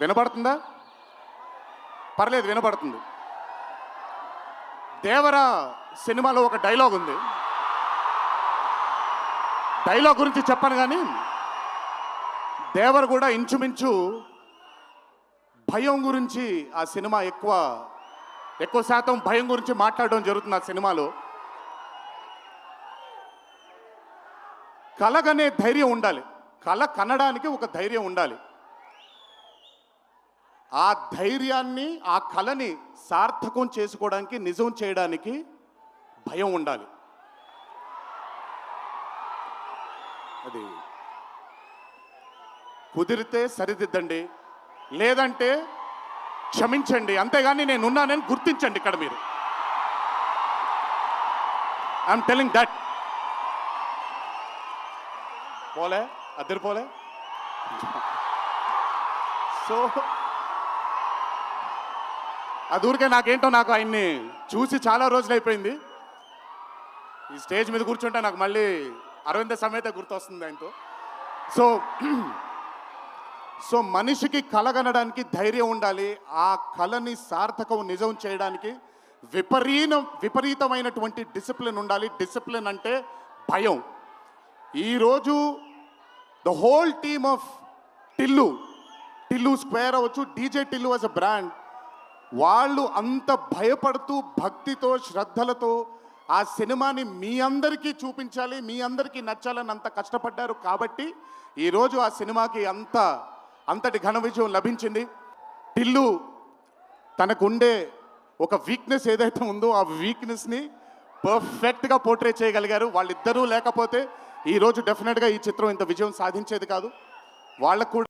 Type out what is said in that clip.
వినపడుతుందా పర్లేదు వినపడుతుంది దేవరా సినిమాలో ఒక డైలాగ్ ఉంది. డైలాగ్ గురించి చెప్పను కానీ దేవర్ కూడా ఇంచుమించు భయం గురించి ఆ సినిమా ఎక్కువ ఎక్కువ శాతం భయం గురించి మాట్లాడడం జరుగుతుంది ఆ సినిమాలో. కలగనే ధైర్యం ఉండాలి. కళ కనడానికి ఒక ధైర్యం ఉండాలి. ఆ ధైర్యాన్ని ఆ కళని సార్థకం చేసుకోవడానికి నిజం చేయడానికి భయం ఉండాలి. అది. కుదిరితే సరిదిద్దండి. లేదంటే క్షమించండి. అంతేగాని నేను ఉన్నానని గుర్తించండి ఇక్కడ మీరు. ఐఎమ్ టెలింగ్ దట్ పోలే? అద్దరు పోలే సో అది ఊరికే నాకేంటో నాకు ఆయన్ని చూసి చాలా రోజులు అయిపోయింది. ఈ స్టేజ్ మీద కూర్చుంటే నాకు మళ్ళీ అరవింద సమేత గుర్తొస్తుంది ఆయనతో. సో సో మనిషికి కలగనడానికి ధైర్యం ఉండాలి ఆ కళని సార్థకం నిజం చేయడానికి విపరీన విపరీతమైనటువంటి డిసిప్లిన్ ఉండాలి. డిసిప్లిన్ అంటే భయం. ఈరోజు the whole team of Tillu Tillu square అవ్వచ్చు DJ Tillu as a brand. వాళ్ళు అంత భయపడుతూ భక్తితో శ్రద్ధలతో ఆ సినిమాని మీ అందరికీ చూపించాలి మీ అందరికీ నచ్చాలని అంత కష్టపడ్డారు కాబట్టి ఈరోజు ఆ సినిమాకి అంత అంతటి ఘన విజయం లభించింది. టిల్లు తనకుండే ఒక వీక్నెస్ ఏదైతే ఉందో ఆ వీక్నెస్ని పర్ఫెక్ట్గా పోర్ట్రేట్ చేయగలిగారు. వాళ్ళిద్దరూ లేకపోతే ఈరోజు డెఫినెట్గా ఈ చిత్రం ఇంత విజయం సాధించేది కాదు. వాళ్ళకు కూడా